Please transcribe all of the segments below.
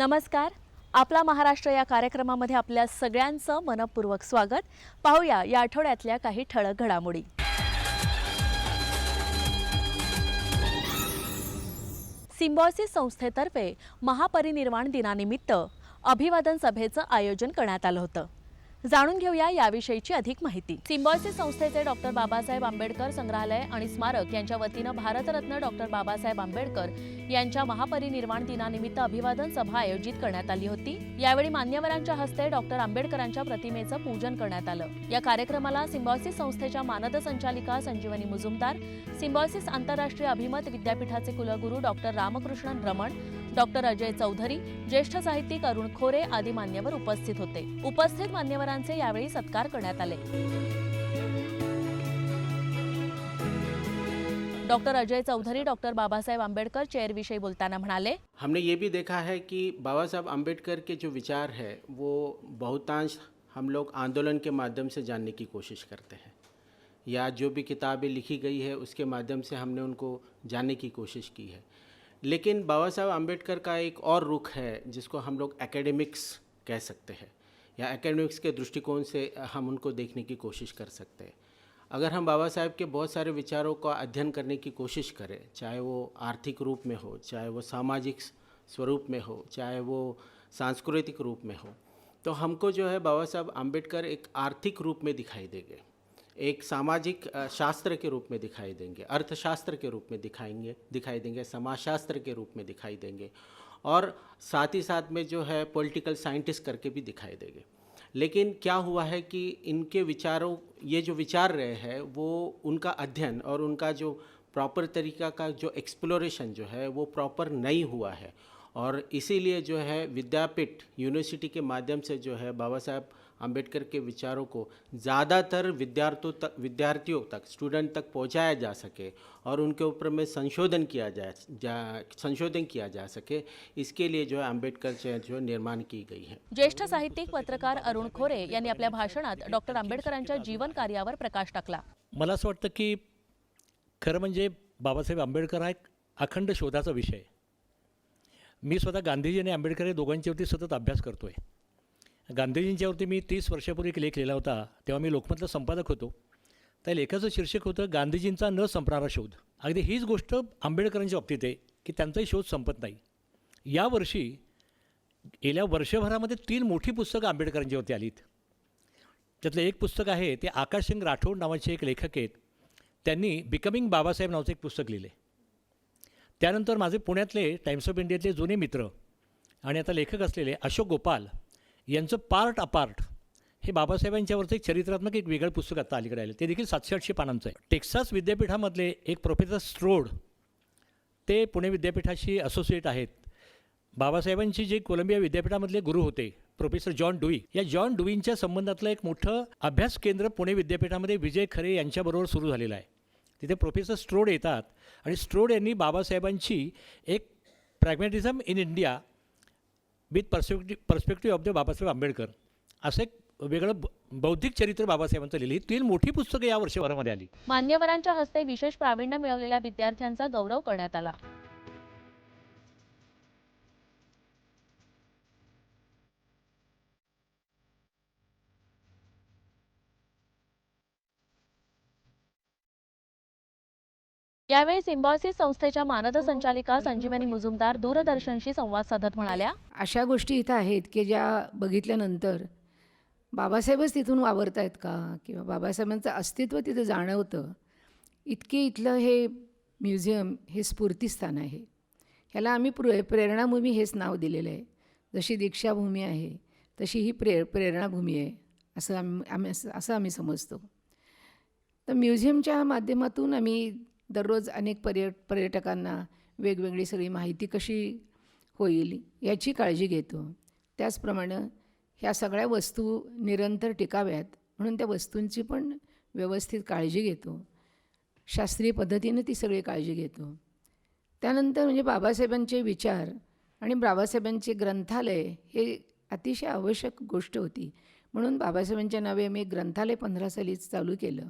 नमस्कार. आपला महाराष्ट्र या कार्यक्रमामध्ये आपल्या सगळ्यांचं मनपूर्वक स्वागत. पाहूया या आठवड्यातल्या काही ठळक घडामोडी. सिम्बॉयसिस संस्थेतर्फे महापरिनिर्वाण दिनानिमित्त अभिवादन सभेचं आयोजन करण्यात आलं होतं. जाणून घेऊया याविषयीची अधिक माहिती. सिम्बॉयसिस संस्थेचे डॉक्टर बाबासाहेब आंबेडकर संग्रहालय आणि स्मारक यांच्या वतीनं भारतरत्न डॉक्टर बाबासाहेब आंबेडकर यांच्या महापरिनिर्वाण दिनानिमित्त अभिवादन सभा आयोजित करण्यात आली होती. यावेळी मान्यवरांच्या हस्ते डॉक्टर आंबेडकरांच्या प्रतिमेचं पूजन करण्यात आलं. या कार्यक्रमाला सिम्बॉयसिस संस्थेच्या मानद संचालिका संजीवनी मुजुमदार सिम्बॉयसिस आंतरराष्ट्रीय अभिमत विद्यापीठाचे कुलगुरू डॉक्टर रामकृष्णन रमण डॉक्टर अजय चौधरी ज्येष्ठ साहित्यिक अरुण खोरे आदी मान्यवर उपस्थित होते. उपस्थित मान्यवरांचे यावेळी सत्कार करण्यात आले. डॉक्टर अजय चौधरी डॉक्टर बाबासाहेब आंबेडकर विषय बोलताना म्हणाले हमने ये भी देखा है कि बाबा साहब आम्बेडकर के जो विचार है वो बहुतांश हम लोग आंदोलन के माध्यम से जानने की कोशिश करते हैं। या जो भी किताबें लिखी गई है उसके माध्यम से हमने उनको जानने की कोशिश की है। लेकिन बाबा साहब आम्बेडकर का एक और रुख है, जिसको हम लोग एकेडमिक्स कह सकते हैं, या एकेडमिक्स के दृष्टिकोण से हम उनको देखने की कोशिश कर सकते हैं। अगर हम बाबा साहेब के बहुत सारे विचारों का अध्ययन करने की कोशिश करें, चाहे वो आर्थिक रूप में हो, चाहे वो सामाजिक स्वरूप में हो, चाहे वो सांस्कृतिक रूप में हो तो हमको जो है बाबा साहब आम्बेडकर एक आर्थिक रूप में दिखाई देंगे। एक सामाजिक शास्त्र के रूप में दिखाई देंगे, अर्थशास्त्र के रूप में दिखाएँगे, दिखाई देंगे, समाजशास्त्र के रूप में दिखाई देंगे और साथ ही साथ में जो है पॉलिटिकल साइंटिस्ट करके भी दिखाई देंगे। लेकिन क्या हुआ है कि इनके विचारों, ये जो विचार रहे हैं, वो उनका अध्ययन और उनका जो प्रॉपर तरीका का जो एक्सप्लोरेशन जो है, वो प्रॉपर नहीं हुआ है। और इसीलिए जो है विद्यापीठ यूनिवर्सिटी के माध्यम से जो है बाबा साहब आम्बेडकर के विचारों को ज़्यादातर विद्यार्थियों तक विद्यार्थियों तक स्टूडेंट तक पहुंचाया जा सके और उनके ऊपर में संशोधन किया जा, जा संशोधन किया जा सके। इसके लिए जो है आम्बेडकर से जो निर्माण की गई है। ज्येष्ठ साहित्यिक पत्रकार अरुण खोरे यांनी आपल्या भाषणात डॉक्टर आंबेडकरांच्या जीवन कार्यावर प्रकाश टाकला. मला असं वाटतं की खरं म्हणजे बाबासाहेब आंबेडकर हा एक अखंड शोधाचा विषय. मी स्वतः गांधीजी आणि आंबेडकर या दोघांच्यावरती सतत अभ्यास करतो आहे गांधीजींच्यावरती मी तीस वर्षापूर्वी एक लेख लिहिला होता. तेव्हा मी लोकमतला संपादक होतो. त्या लेखाचं शीर्षक होतं गांधीजींचा न संपणारा शोध. अगदी हीच गोष्ट आंबेडकरांच्या बाबतीत आहे की त्यांचाही शोध संपत नाही. यावर्षी गेल्या वर्षभरामध्ये तीन मोठी पुस्तकं आंबेडकरांच्यावरती आलीत. त्यातलं एक पुस्तक आहे ते आकाशसिंग राठोड नावाचे एक लेखक आहेत. त्यांनी बिकमिंग बाबासाहेब नावाचं एक पुस्तक लिहिले त्यानंतर माझे पुण्यातले टाइम्स ऑफ इंडियातले जुने मित्र आणि आता लेखक असलेले अशोक गोपाल यांचं पार्ट अपार्ट. हे बाबासाहेबांच्यावरचं एक चरित्रात्मक एक वेगळं पुस्तक आता अलीकडे आलं. ते देखील सातशे आठशे पानांचं आहे. टेक्सास विद्यापीठामधले एक प्रोफेसर स्ट्रोड ते पुणे विद्यापीठाशी असोसिएट आहेत. बाबासाहेबांची जे कोलंबिया विद्यापीठामधले गुरु होते प्रोफेसर जॉन डुई या जॉन डुईंच्या संबंधातलं एक मोठं अभ्यास केंद्र पुणे विद्यापीठामध्ये विजय खरे यांच्याबरोबर सुरू झालेलं आहे. तिथे प्रोफेसर स्ट्रोड येतात आणि स्ट्रोड यांनी बाबासाहेबांची एक pragmatism in India with perspective perspective of the Babasaheb Ambedkar. असं एक वेगळं बौद्धिक चरित्र बाबासाहेबांचं लिहिले. ही तीन मोठी पुस्तकं या वर्षभरामध्ये आली. मान्यवरांच्या हस्ते विशेष प्रावीण्य मिळवलेल्या विद्यार्थ्यांचा गौरव करण्यात आला. यावेळी सिम्बॉयसिस संस्थेच्या मानद संचालिका संजीवनी मुजुमदार दूरदर्शनशी संवाद साधत म्हणाल्या अशा गोष्टी इथं आहेत की ज्या बघितल्यानंतर बाबासाहेबच तिथून वावरत आहेत का? किंवा बाबासाहेबांचं अस्तित्व तिथं जाणवतं? इतके इथलं हे म्युझियम हे स्फूर्तिस्थान आहे. ह्याला आम्ही प्रे प्रेरणाभूमी हेच नाव दिलेलं आहे. जशी दीक्षाभूमी आहे तशी ही प्रे प्रेरणाभूमी आहे असं आम्ही आम्ही असं असं आम्ही समजतो. तर म्युझियमच्या माध्यमातून आम्ही दररोज अनेक पर्य पर्यटकांना वेगवेगळी सगळी माहिती कशी होईल याची काळजी घेतो. त्याचप्रमाणे ह्या सगळ्या वस्तू निरंतर टिकाव्यात म्हणून त्या वस्तूंची पण व्यवस्थित काळजी घेतो. शास्त्रीय पद्धतीनं ती सगळी काळजी घेतो. त्यानंतर म्हणजे बाबासाहेबांचे विचार आणि बाबासाहेबांचे ग्रंथालय हे अतिशय आवश्यक गोष्ट होती. म्हणून बाबासाहेबांच्या नावे आम्ही एक ग्रंथालय पंधरा सालीच चालू केलं.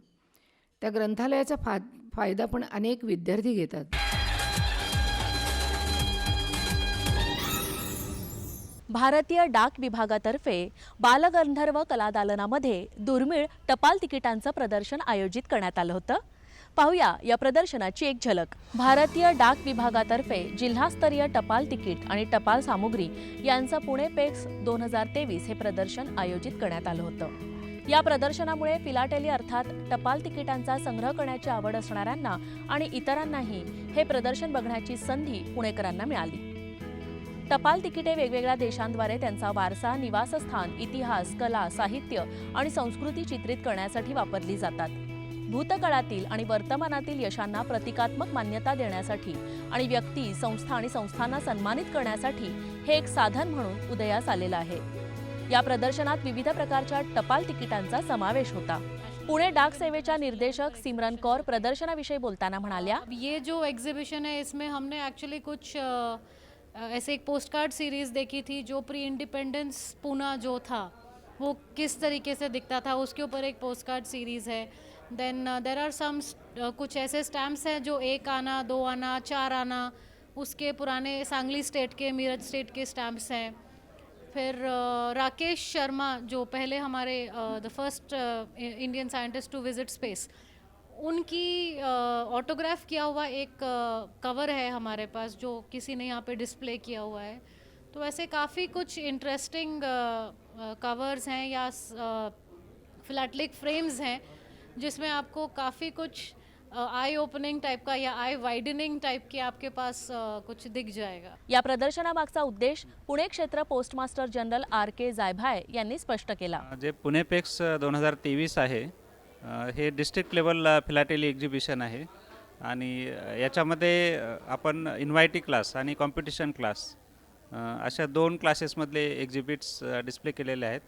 त्या ग्रंथालयाचा फा फायदा पण अनेक विद्यार्थी घेतात. भारतीय डाक विभागातर्फे बालगंधर्व कलादालनामध्ये दुर्मिळ टपाल तिकिटांचं प्रदर्शन आयोजित करण्यात आलं होतं. पाहूया या प्रदर्शनाची एक झलक. भारतीय डाक विभागातर्फे जिल्हास्तरीय टपाल तिकीट आणि टपाल सामुग्री यांचं पुणे पेक्स दोन हजार तेवीस हे प्रदर्शन आयोजित करण्यात आलं होतं. या प्रदर्शनामुळे फिलाटेली अर्थात टपाल तिकिटांचा संग्रह करण्याची आवड असणाऱ्यांना आणि इतरांनाही हे प्रदर्शन बघण्याची संधी पुणेकरांना मिळाली. टपाल तिकिटे वेगवेगळ्या देशांद्वारे त्यांचा वारसा निवासस्थान इतिहास कला साहित्य आणि संस्कृती चित्रित करण्यासाठी वापरली जातात. भूतकाळातील आणि वर्तमानातील यशांना प्रतिकात्मक मान्यता देण्यासाठी आणि व्यक्ती संस्था आणि संस्थांना सन्मानित करण्यासाठी हे एक साधन म्हणून उदयास आलेलं आहे. या प्रदर्शनात विविध प्रकारच्या टपाल तिकिटांचा समावेश होता. पुणे डाक सेवेच्या निर्देशक सिमरन कौर प्रदर्शनाविषयी बोलताना म्हणाल्या ये जो एग्जीबिशन है इसमें हमने एक्चुअली कुछ ऐसे एक पोस्ट कार्ड सीरीज़ देखी थी जो प्री इंडिपेंडेंस पूना जो था वो किस तरीके से दिखता था उसके ऊपर एक पोस्ट कार्ड सीरीज़ है देन देर आर सम कुछ ऐसे स्टैम्प्स हैं जो एक आना दो आना चार आना उसके पुराने सांगली स्टेट के मीरज स्टेट के स्टैम्प्स हैं. फिर राकेश शर्मा, जो पहले हमारे the first Indian scientist to visit space उनकी ऑटोग्राफ किया हुआ एक कवर है हमारे पास, जो किसी ने यहाँ पे डिस्प्ले किया हुआ है। तो ऐसे काफ़ी कुछ इंटरेस्टिंग कवर्स हैं या फ्लैटलिक फ्रेम्स हैं, जिसमें आपको काफ़ी कुछ आई ओपनिंग टाइप का या आई वाइडनिंग टाइप के आपके पास कुछ दिख जाएगा। या प्रदर्शनामागचा उद्देश पुणे क्षेत्र postmaster general R K Jaibhay यांनी स्पष्ट केला. जे पुणे पेक्स दोन हजार तेवीस आहे हे डिस्ट्रिक्ट लेवल फिलाटेली एक्झिबिशन आहे. आणि याच्यामध्ये आपण इन्व्हायटी क्लास आणि कॉम्पिटिशन क्लास अशा दोन क्लासेसमधले एक्झिबिट्स डिस्प्ले केलेले आहेत.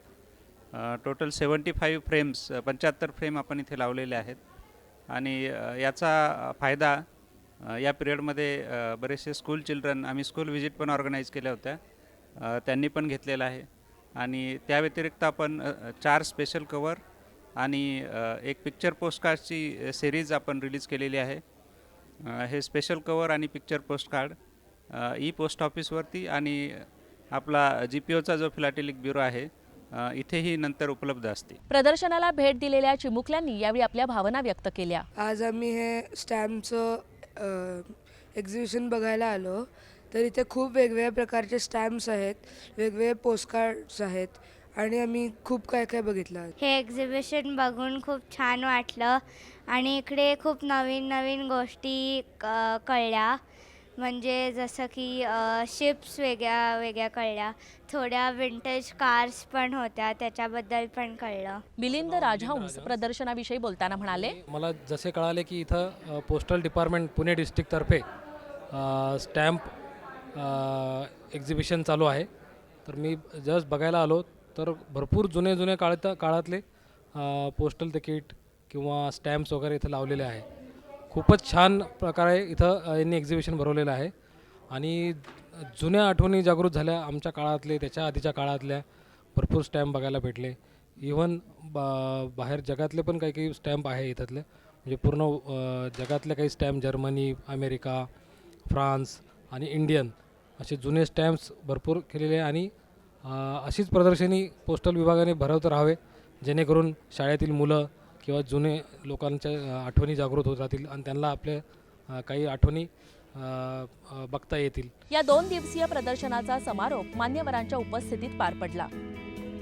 टोटल सेवन्टी फाईव्ह फ्रेम्स पंच्याहत्तर फ्रेम आपण इथे लावलेले आहेत. आणि याचा फायदा या पिरियडमध्ये बरेचसे स्कूल चिल्ड्रन आम्ही स्कूल व्हिजिट पण ऑर्गनाईज केल्या होत्या. त्यांनी पण घेतलेला आहे. आणि त्या व्यतिरिक्त आपण चार स्पेशल कवर आणि एक पिक्चर पोस्टकार्डची सिरीज आपण रिलीज केलेली आहे. हे स्पेशल कवर आणि पिक्चर पोस्टकार्ड ई पोस्ट ऑफिसवरती आणि आपला जी पी ओचा जो फिलाटेलिक ब्युरो आहे इथेही नंतर उपलब्ध असते प्रदर्शनाला भेट दिलेल्या चिमुकल्यांनी यावेळी आपल्या भावना व्यक्त केल्या. आज आम्ही हे स्टॅम्पचं एक्झिबिशन बघायला आलो. तर इथे खूप वेगवेगळ्या प्रकारचे स्टॅम्प्स आहेत वेगवेगळे पोस्टकार्ड्स आहेत आणि आम्ही खूप काय काय बघितलं. हे एक्झिबिशन बघून खूप छान वाटलं आणि इकडे खूप नवीन नवीन गोष्टी क- कळल्या. म्हणजे जसं की शिप्स वेगळ्या वेगळ्या कळल्या. थोड्या विंटेज कार्स पण होत्या त्याच्याबद्दल पण कळलं. मिलिंद राजहंस प्रदर्शनाविषयी बोलताना म्हणाले मला जसे कळाले की इथं पोस्टल डिपार्टमेंट पुणे डिस्ट्रिक्टतर्फे स्टॅम्प एक्झिबिशन चालू आहे. तर मी जस्ट बघायला आलो तर भरपूर जुने जुने काळात काळातले पोस्टल तिकीट किंवा स्टॅम्प्स वगैरे इथं लावलेले आहे. खूपच छान प्रकारे इथं यांनी एक्झिबिशन भरवलेलं आहे. आणि जुन्या आठवणी जागृत झाल्या आमच्या काळातले त्याच्या आधीच्या काळातल्या. भरपूर स्टॅम्प बघायला भेटले. इवन बा बाहेर जगातले पण काही काही स्टॅम्प आहे इथले म्हणजे पूर्ण जगातले काही स्टॅम्प जर्मनी अमेरिका फ्रान्स आणि इंडियन असे जुने स्टॅम्प्स भरपूर केलेले आणि अशीच प्रदर्शनी पोस्टल विभागाने भरवत राहावे जेणेकरून शाळेतील मुलं किंवा जुने लोकांच्या आठवणी जागृत होत राहतील आणि त्यांना आपल्या काही आठवणी बघता येतील. या दोन दिवसीय प्रदर्शनाचा समारोप मान्यवरांच्या उपस्थितीत पार पडला.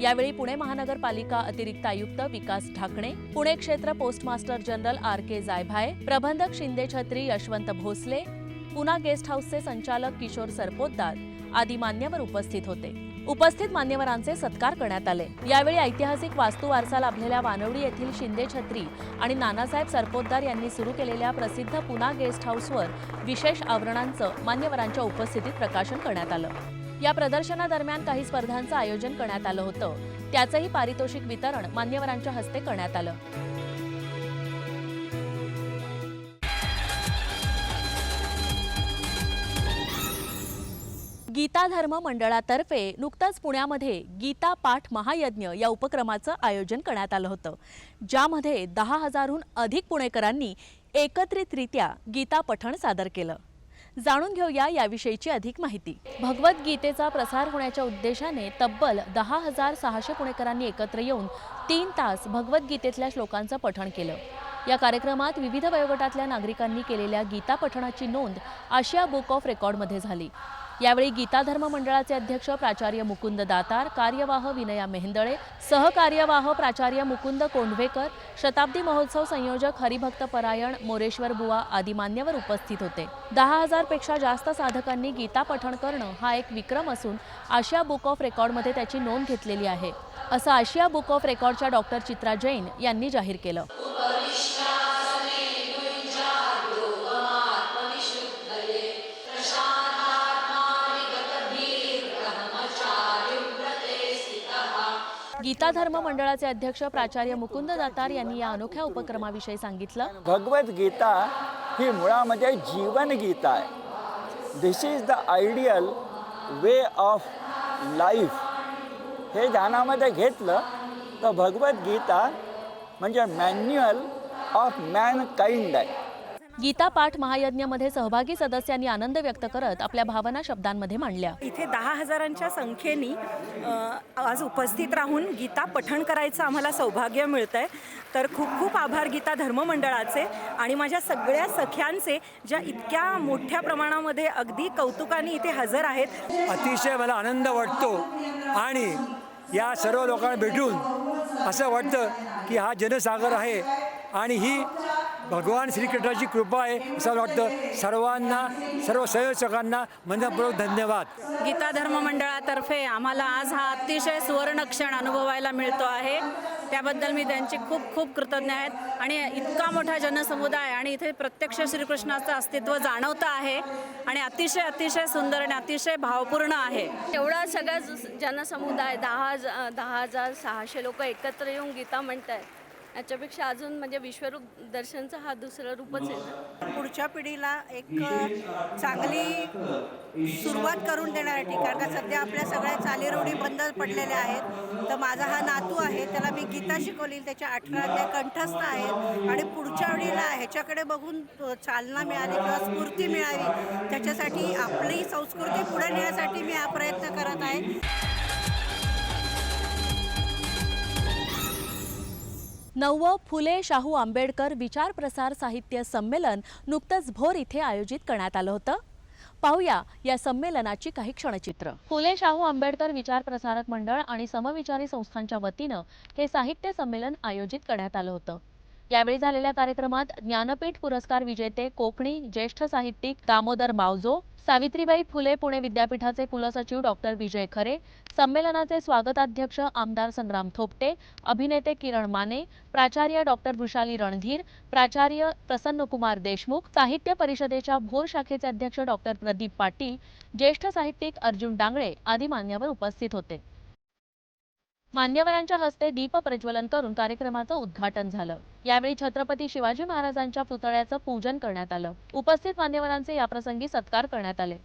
यावेळी पुणे महानगरपालिका अतिरिक्त आयुक्त विकास ढाकणे पुणे क्षेत्र postmaster general R K Jaibhay प्रबंधक शिंदे छत्री यशवंत भोसले पुना गेस्ट हाऊसचे संचालक किशोर सरपोतदार आदी मान्यवर उपस्थित होते. उपस्थित मान्यवरांचे सत्कार करण्यात आले. यावेळी ऐतिहासिक वास्तू वारसा लाभलेल्या वानवडी येथील शिंदे छत्री आणि नानासाहेब सरपोतदार यांनी सुरू केलेल्या प्रसिद्ध पुना गेस्ट हाऊसवर विशेष आवरणांचं मान्यवरांच्या उपस्थितीत प्रकाशन करण्यात आलं. या प्रदर्शनादरम्यान काही स्पर्धांचं आयोजन करण्यात आलं होतं. त्याचंही पारितोषिक वितरण मान्यवरांच्या हस्ते करण्यात आलं. गीता धर्म मंडळातर्फे नुकताच पुण्यामध्ये गीता पाठ महायज्ञ या उपक्रमाचं आयोजन करण्यात आलं होतं ज्यामध्ये दहा हजारहून अधिक पुणेकरांनी एकत्रितरित्या गीता पठण सादर केलं. जाणून घेऊया याविषयीची अधिक माहिती. भगवद्गीतेचा प्रसार होण्याच्या उद्देशाने तब्बल दहा हजार सहाशे पुणेकरांनी एकत्र येऊन तीन तास भगवद्गीतेतल्या श्लोकांचं पठण केलं. या कार्यक्रमात विविध वयोगटातल्या नागरिकांनी केलेल्या गीता पठणाची नोंद आशिया बुक ऑफ रेकॉर्डमध्ये झाली. यावेळी गीता धर्म मंडळाचे अध्यक्ष प्राचार्य मुकुंद दातार कार्यवाह विनया मेहंदळे सहकार्यवाह प्राचार्य मुकुंद कोंढवेकर शताब्दी महोत्सव संयोजक हरिभक्त परायण मोरेश्वर बुवा आदी मान्यवर उपस्थित होते. दहा हजारपेक्षा जास्त साधकांनी गीता पठण करणं हा एक विक्रम असून आशिया बुक ऑफ रेकॉर्डमध्ये त्याची नोंद घेतलेली आहे. असं आशिया बुक ऑफ रेकॉर्डच्या डॉक्टर चित्रा जैन यांनी जाहीर केलं. गीता धर्म मंडळाचे अध्यक्ष प्राचार्य मुकुंद दातार यांनी या अनोख्या उपक्रमाविषयी सांगितलं. भगवद्गीता ही मुळामध्ये जीवनगीता आहे. This is the ideal way of life हे ध्यानामध्ये घेतलं तर भगवद्गीता म्हणजे मॅन्युअल ऑफ मॅन काइंड आहे. गीता पाठ महायज्ञामध्ये सहभागी सदस्यांनी आनंद व्यक्त करत आपल्या भावना शब्दांमध्ये मांडल्या. इथे दहा हजारांच्या संख्येने आज उपस्थित राहून गीता पठण करायचं आम्हाला सौभाग्य मिळतं आहे तर खूप खूप आभार गीता धर्ममंडळाचे आणि माझ्या सगळ्या सख्यांचे ज्या इतक्या मोठ्या प्रमाणामध्ये अगदी कौतुकाने इथे हजर आहेत. अतिशय मला आनंद वाटतो आणि या सर्व लोकांना भेटून असं वाटतं की हा जनसागर आहे आणि ही भगवान श्रीकृष्णाची कृपा आहे असं वाटतं. सर्वांना सर्व संयोजकांना मनपूर्वक धन्यवाद. गीता धर्म मंडळातर्फे आम्हाला आज हा अतिशय सुवर्ण क्षण अनुभवायला मिळतो आहे. त्याबद्दल मी त्यांचे खूप खूप कृतज्ञ आहेत. आणि इतका मोठा जनसमुदाय आणि इथे प्रत्यक्ष श्रीकृष्णाचं अस्तित्व जाणवतं आहे. आणि अतिशय अतिशय सुंदर आणि अतिशय भावपूर्ण आहे. एवढा सगळा जनसमुदाय दहा हजार दहा हजार सहाशे लोक एकत्र येऊन गीता म्हणत आहेत याच्यापेक्षा अजून म्हणजे विश्वरूप दर्शनचा हा दुसरं रूपच आहे. ना पुढच्या पिढीला एक चांगली सुरुवात करून देण्यासाठी कारण का सध्या आपल्या सगळ्या चालीरोडी बंद पडलेल्या आहेत. तर माझा हा नातू आहे त्याला मी गीता शिकवली त्याच्या अठरा अध्याय कंठस्थ आहेत. आणि पुढच्या वेळीला ह्याच्याकडे बघून चालना मिळाली किंवा स्फूर्ती मिळावी त्याच्यासाठी आपली संस्कृती पुढे नेण्यासाठी मी हा प्रयत्न करत आहे. नववं फुले शाहू आंबेडकर विचार प्रसार साहित्य संमेलन नुकतंच भोर इथे आयोजित करण्यात आलं होतं. पाहूया या संमेलनाची काही क्षणचित्र. फुले शाहू आंबेडकर विचार प्रसारक मंडळ आणि समविचारी संस्थांच्या वतीनं हे साहित्य संमेलन आयोजित करण्यात आलं होतं. यावेळी झालेल्या कार्यक्रमात ज्ञानपीठ पुरस्कार विजेते कोकणी ज्येष्ठ साहित्यिक दामोदर मावजो सावित्रीबाई फुले पुणे विद्यापीठाचे कुलसचिव डॉक्टर विजय खरे संमेलनाचे स्वागताध्यक्ष आमदार संग्राम थोपटे अभिनेते किरण माने प्राचार्य डॉक्टर वृषाली रणधीर प्राचार्य प्रसन्नकुमार देशमुख साहित्य परिषदेच्या भोर शाखेचे अध्यक्ष डॉक्टर प्रदीप पाटील ज्येष्ठ साहित्यिक अर्जुन डांगळे आदी मान्यवर उपस्थित होते. मान्यवरांच्या हस्ते दीप प्रज्वलन करून कार्यक्रमाचं उद्घाटन झालं. यावेळी छत्रपती शिवाजी महाराजांच्या पुतळ्याचं पूजन करण्यात आलं. उपस्थित मान्यवरांचे याप्रसंगी सत्कार करण्यात आले.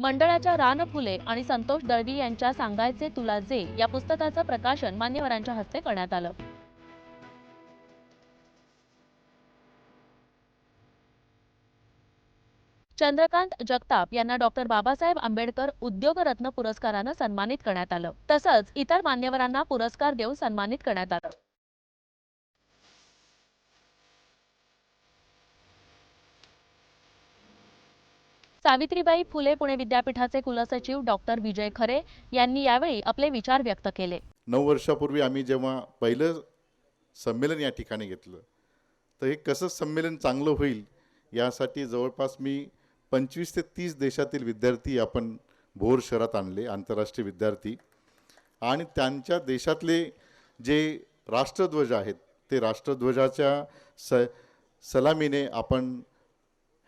मंडळाच्या रान फुले आणि संतोष दळवी यांच्या सांगायचे तुला जे या पुस्तकाचं प्रकाशन मान्यवरांच्या हस्ते करण्यात आलं. चंद्रकांत जगताप यांना डॉक्टर बाबासाहेब आंबेडकर उद्योगरत्न पुरस्कारानं सन्मानित करण्यात आलं. तसंच इतर मान्यवरांना पुरस्कार देऊन सन्मानित करण्यात आलं. सावित्रीबाई फुले पुणे विद्यापीठाचे कुलसचिव डॉक्टर विजय खरे यांनी यावेळी आपले विचार व्यक्त केले. नऊ वर्षापूर्वी आम्ही जेव्हा पहिलं संमेलन या ठिकाणी घेतलं तर हे कसं संमेलन चांगलं होईल यासाठी जवळपास मी पंचवीस ते तीस देशातील विद्यार्थी आपण भोर शहरात आणले आंतरराष्ट्रीय विद्यार्थी. आणि त्यांच्या देशातले जे राष्ट्रध्वज आहेत ते राष्ट्रध्वजाच्या स सलामीने आपण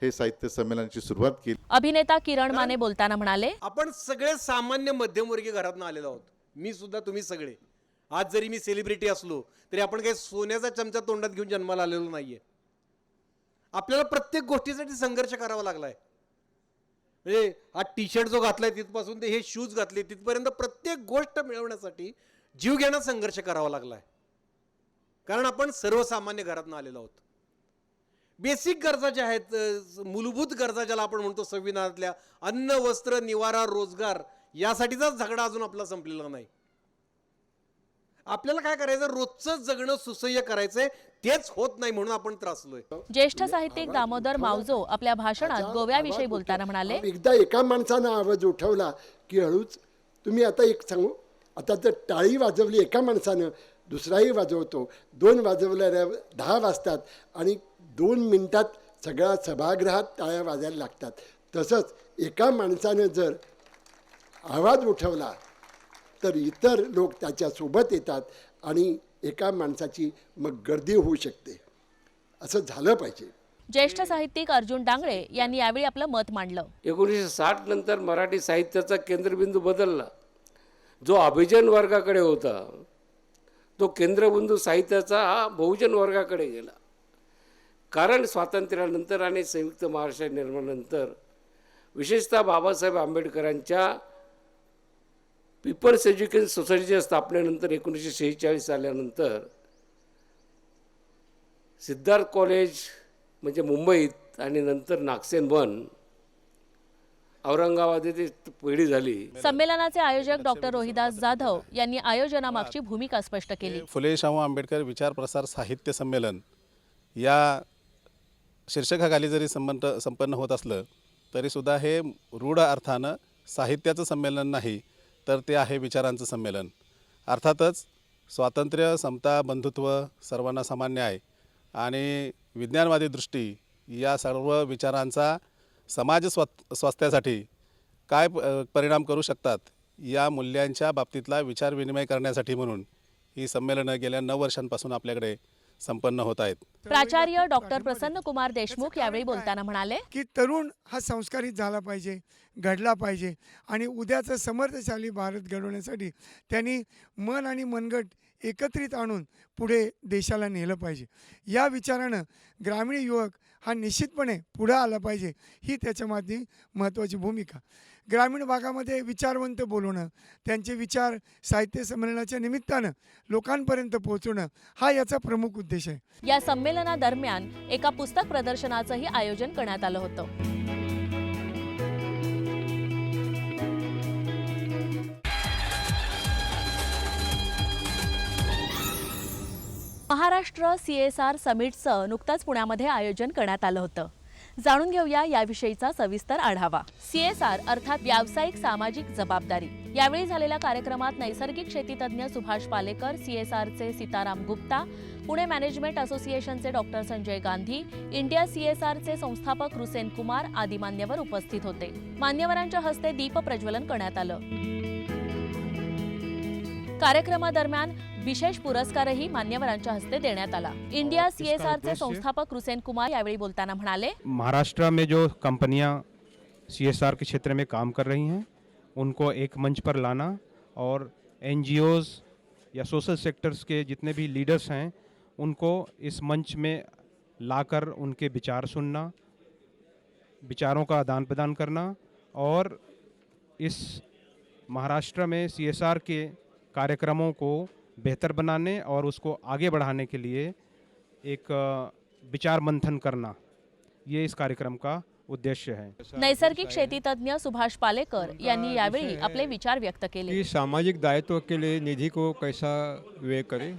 हे साहित्य संमेलनाची सुरुवात केली. अभिनेता किरण माने बोलताना म्हणाले आपण सगळे सामान्य मध्यमवर्गीय घरातून आलेलो आहोत. मी सुद्धा तुम्ही सगळे. आज जरी मी सेलिब्रिटी असलो तरी आपण काही सोन्याचा चमचा तोंडात घेऊन जन्माला आलेलो नाहीये. आपल्याला प्रत्येक गोष्टीसाठी संघर्ष करावा लागलाय. म्हणजे हा टी शर्ट जो घातलाय तिथपासून ते हे शूज घातले तिथपर्यंत प्रत्येक गोष्ट मिळवण्यासाठी जीव घेण्यात संघर्ष करावा लागलाय. कारण आपण सर्वसामान्य घरातून आलेलो आहोत. बेसिक गरजा ज्या आहेत मूलभूत गरजा ज्याला आपण म्हणतो संविधानातल्या अन्न वस्त्र निवारा रोजगार यासाठीचाच झगडा अजून आपला संपलेला नाही. आपल्याला काय करायचं रोजचं जगणं सुसह्य करायचंय तेच होत नाही म्हणून आपण त्रासलोय. ज्येष्ठ साहित्यिक दामोदर मावजो आपल्या भाषणात गोव्याविषयी बोलताना म्हणाले एकदा एका माणसानं आवाज उठवला की हळूच तुम्ही आता एक सांगू. आता जर टाळी वाजवली एका माणसानं दुसराही वाजवतो. दोन वाजवल्यावर दहा वाजतात आणि दोन मिनिटात सगळ्या सभागृहात टाळ्या वाजायला लागतात. तसंच एका माणसानं जर आवाज उठवला तर इतर लोक त्याच्यासोबत येतात आणि एका माणसाची मग गर्दी होऊ शकते. असं झालं पाहिजे. ज्येष्ठ साहित्यिक अर्जुन डांगळे यांनी यावेळी आपलं मत मांडलं. एकोणीसशे साठ नंतर मराठी साहित्याचा केंद्रबिंदू बदलला. जो अभिजन वर्गाकडे होता तो केंद्रबिंदू साहित्याचा हा बहुजन वर्गाकडे गेला. कारण स्वातंत्र्यानंतर आणि संयुक्त महाराष्ट्र निर्माणानंतर विशेषतः बाबासाहेब आंबेडकरांच्या पीपल्स एज्युकेशन सोसायटीच्या स्थापनेनंतर एकोणीसशे शेहेचाळीस आल्यानंतर सिद्धार्थ कॉलेज म्हणजे मुंबईत आणि नंतर नागसेन वन औरंगाबाद येथे पिढी झाली. संमेलनाचे आयोजक डॉक्टर रोहिदास जाधव यांनी आयोजनामागची भूमिका स्पष्ट केली. फुले शाहू आंबेडकर विचार प्रसार साहित्य संमेलन या शीर्षकाखाली जरी संबंध संपन्न होत असलं तरीसुद्धा हे रूढ अर्थानं साहित्याचं संमेलन नाही तर ते आहे विचारांचं संमेलन. अर्थातच स्वातंत्र्य समता बंधुत्व सर्वांना सामान्य आहे आणि विज्ञानवादी दृष्टी या सर्व विचारांचा समाज स्व स्वास्थ्यासाठी काय प- परिणाम करू शकतात या मूल्यांच्या बाबतीतला विचारविनिमय करण्यासाठी म्हणून ही संमेलनं गेल्या नऊ वर्षांपासून आपल्याकडे संपन्न होत आहेत. प्राचार्य डॉक्टर प्रसन्न कुमार देशमुख यावेळी बोलताना म्हणाले की तरुण हा संस्कारित झाला पाहिजे घडला पाहिजे आणि उद्याचं समर्थशाली भारत घडवण्यासाठी त्यांनी मन आणि मनगट एकत्रित आणून पुढे देशाला नेलं पाहिजे. या विचारानं ग्रामीण युवक हा निश्चितपणे पुढं आला पाहिजे ही त्याच्यामागची महत्त्वाची भूमिका. ग्रामीण भागामध्ये विचारवंत बोलवणं त्यांचे विचार साहित्य संमेलनाच्या निमित्तानं लोकांपर्यंत पोहोचवणं हा याचा प्रमुख उद्देश आहे. या संमेलनादरम्यान एका पुस्तक प्रदर्शनाचंही आयोजन करण्यात आलं होतं. महाराष्ट्र सी एस आर समिटचं नुकतंच पुण्यामध्ये आयोजन करण्यात आलं होतं. जाणून घेऊया याविषयीचा सविस्तर आढावा. सी एस आर अर्थात व्यावसायिक सामाजिक जबाबदारी. यावेळी झालेल्या कार्यक्रमात नैसर्गिक शेतीतज्ञ सुभाष पालेकर सी एस आरचे सीताराम गुप्ता पुणे मॅनेजमेंट असोसिएशनचे doctor Sanjay Gandhi India C S आरचे संस्थापक रुसेन कुमार आदी मान्यवर उपस्थित होते. मान्यवरांच्या हस्ते दीप प्रज्वलन करण्यात आलं. कार्यक्रमादरम्यान विशेष पुरस्कारही मान्यवरांच्या हस्ते देण्यात आला. इंडिया सीएसआरचे संस्थापक रुसेन कुमार यावेळी बोलताना म्हणाले महाराष्ट्र में जो कंपनियां सीएसआर के क्षेत्र में काम कर रही हैं उनको एक मंच पर लाना और एनजीओज़ या सोशल सेक्टर्स के जितने भी लीडर्स हैं उनको इस मंच में लाकर उनके विचार सुनना विचारों का आदान प्रदान करना और इस महाराष्ट्र में सीएसआर के कार्यक्रमों को बेहतर बनाने और उसको आगे बढ़ाने के लिए एक विचार मंथन करना ये इस कार्यक्रम का उद्देश्य है। नैसर्गिक शेती तज्ञ सुभाष पालेकर यांनी यावेळी आपले विचार व्यक्त केले. कि सामाजिक दायित्व के लिए निधि को कैसा व्यय करे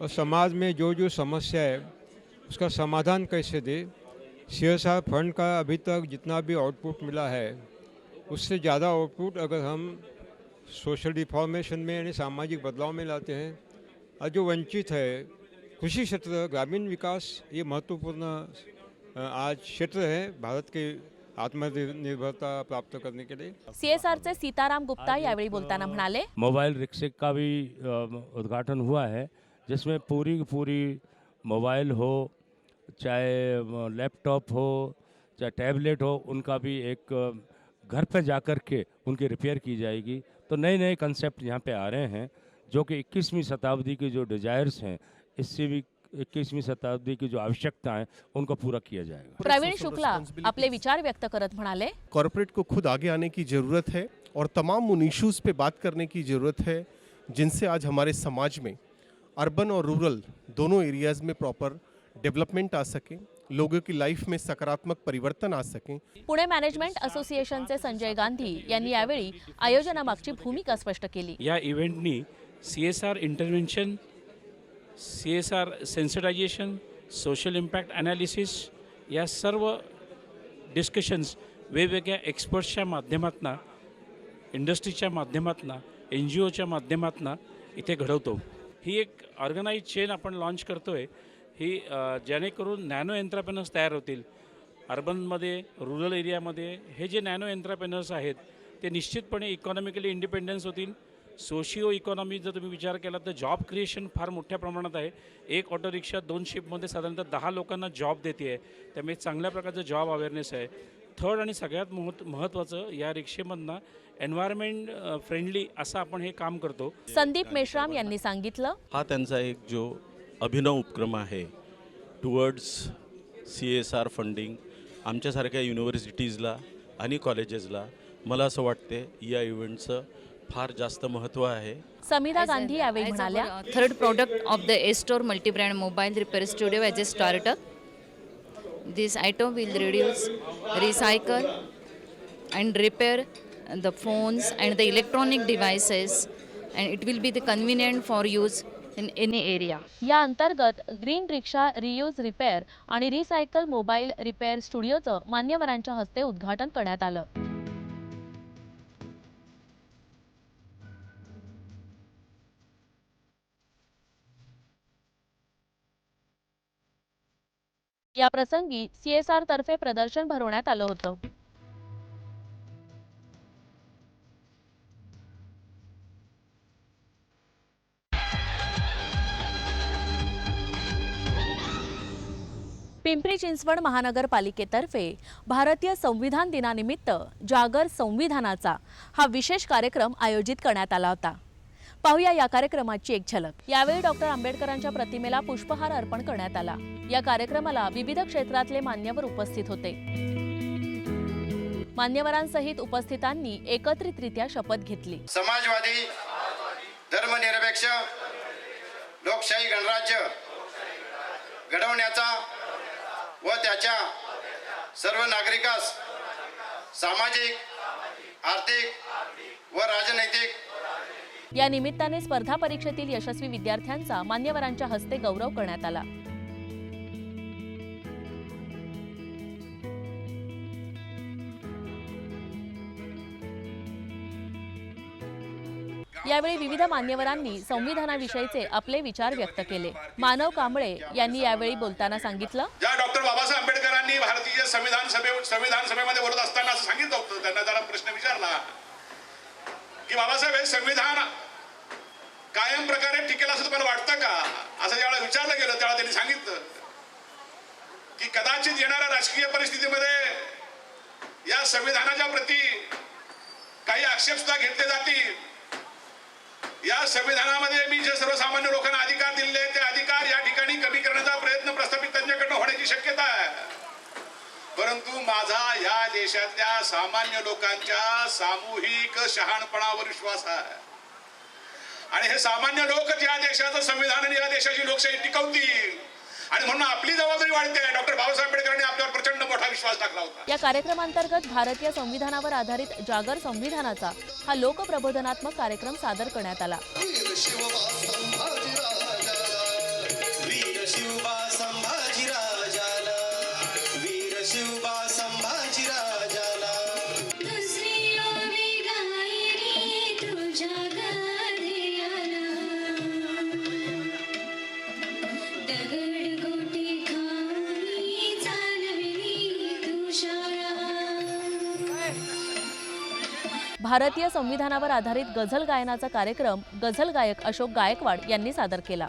और समाज में जो जो समस्या है उसका समाधान कैसे दे? सी फंड का अभी तक जितना भी आउटपुट मिला है उससे ज़्यादा आउटपुट अगर हम सोशल रिफॉर्मेशन में यानी सामाजिक बदलाव में लाते हैं। और जो वंचित है कृषी क्षेत्र ग्रामीण विकास ये महत्त्वपूर्ण आज क्षेत्र है भारत के आत्मनिर्भरता प्राप्त करने के लिए। सीएसआरचे सीताराम गुप्ता यावेळी बोलताना म्हणाले मोबाइल रिक्शे का भी उद्घाटन हुआ है जिसमें पूरी पूरी मोबाइल हो चाहे लैपटॉप हो चाहे टैबलेट हो उनका भी एक घर पर जा कर के उनकी रिपेयर की जाएगी। तो नए नए कंसेप्ट यहाँ पे आ रहे हैं जो कि 21वीं शताब्दी के जो डिजायर्स हैं इससे भी 21वीं शताब्दी की जो आवश्यकता है उनको पूरा किया जाएगा। प्रवीण शुक्ला अपने विचार व्यक्त करत म्हणाले। कॉरपोरेट को खुद आगे आने की ज़रूरत है और तमाम उन इश्यूज़ पे बात करने की ज़रूरत है जिनसे आज हमारे समाज में अर्बन और रूरल दोनों एरियाज़ में प्रॉपर डेवलपमेंट आ सके। लोगों की लाइफ में सकारात्मक परिवर्तन आ सकें। पुणे मॅनेजमेंट असोसिएशनचे संजय गांधी यांनी यावेळी आयोजनामागची भूमिका स्पष्ट केली. या इव्हेंटनी C S R intervention C S R sensitisation social impact analysis या सर्व डिस्कशन्स वेगवेगळ्या एक्सपर्ट्सच्या माध्यमातून इंडस्ट्रीच्या माध्यमातून एन जी ओच्या माध्यमातून इथे घडवतो. ही एक ऑर्गनाईज चेन आपण लॉन्च करतो आहे ही जेणेकरून नॅनो एंट्रप्रेनर्स तयार होतील. अर्बनमध्ये रुरल एरियामध्ये हे जे नॅनो एंट्रप्रेनर्स आहेत ते निश्चितपणे इकॉनॉमिकली इंडिपेंडन्स होतील. सोशिओ इकॉनॉमी जर तुम्ही विचार केला तर जॉब क्रिएशन फार मोठ्या प्रमाणात आहे. एक ऑटो रिक्षा दोन शिपमध्ये साधारणतः दहा लोकांना जॉब देते आहे त्यामुळे चांगल्या प्रकारचं जॉब अवेअरनेस आहे. थर्ड आणि सगळ्यात महत् महत्त्वाचं या रिक्षेमधनं एन्व्हायरमेंट फ्रेंडली असं आपण हे काम करतो. संदीप मेश्राम यांनी सांगितलं. हा त्यांचा एक जो अभिनव उपक्रम आहे. Towards C S R funding आमच्यासारख्या युनिव्हर्सिटीजला आणि कॉलेजेसला मला असं वाटते या इव्हेंटचं फार जास्त महत्त्व आहे. समीरा गांधी यावेळी झाल्या third product of the estore multibrand mobile repair studio as a startup this item will reduce recycle and repair the phones and the electronic devices and it will be the convenient for use in any area. या अंतर्गत green rickshaw reuse repair आणि recycle mobile repair स्टुडिओचं मान्यवरांच्या हस्ते उद्घाटन करण्यात आलं या प्रसंगी सीएसआर तर्फे प्रदर्शन भरवण्यात आलं होतं पिंपरी चिंचवड महानगरपालिकेतर्फे भारतीय संविधान दिनानिमित्त जागर संविधानाचा हा विशेष कार्यक्रम आयोजित करण्यात आला होता. पाहूया या कार्यक्रमाची एक झलक. यावेळी डॉक्टर आंबेडकरांच्या प्रतिमेला पुष्पहार अर्पण करण्यात आला. या कार्यक्रमाला विविध क्षेत्रातले मान्यवर उपस्थित होते. मान्यवरांसहित उपस्थितांनी एकत्रितरित्या शपथ घेतली. समाजवादी धर्मनिरपेक्ष लोकशाही गणराज्य घडवण्याचा व त्याच्या सर्व नागरिकास सामाजिक आर्थिक व राजनैतिक या निमित्ताने स्पर्धा परीक्षेतील यशस्वी विद्यार्थ्यांचा मान्यवरांच्या हस्ते गौरव करण्यात आला. यावेळी विविध मान्यवरांनी संविधानाविषयीचे आपले विचार व्यक्त केले. मानव कांबळे यांनी यावेळी बोलताना सांगितलं ज्या डॉक्टर बाबासाहेब आंबेडकरांनी भारतीय संविधान सभे संविधान सभेमध्ये बोलत असताना असं सांगितलं होतं त्यांना जरा प्रश्न विचारला की बाबासाहेब हे संविधान कायम प्रकारे टिकेल असं तुम्हाला वाटतं का? असं ज्यावेळेला विचारलं गेलं त्यावेळेला त्यांनी सांगितलं की कदाचित येणाऱ्या राजकीय परिस्थितीमध्ये या संविधानाच्या प्रती काही आक्षेप सुद्धा घेतले जातील. या संविधानामध्ये मी जे सर्वसामान्य लोकांना अधिकार दिले ते अधिकार या ठिकाणी कमी करण्याचा प्रयत्न प्रस्थापित त्यांच्याकडनं होण्याची शक्यता आहे. परंतु माझा या देशातल्या सामान्य लोकांच्या सामूहिक शहाणपणावर विश्वास आहे. आणि हे सामान्य लोक या देशाचं संविधान आणि या देशाची लोकशाही टिकवतील आणि म्हणून आपली जबाबदारी वाढते. डॉक्टर बाबासाहेब आंबेडकरांनी आपल्यावर प्रचंड मोठा विश्वास टाकला होता. या कार्यक्रमांतर्गत भारतीय संविधानावर आधारित जागर संविधानाचा हा लोकप्रबोधनात्मक कार्यक्रम सादर करण्यात आला. वीर शिवबा भारतीय संविधानावर आधारित गझल गायनाचा कार्यक्रम गझल गायक अशोक गायकवाड यांनी सादर केला.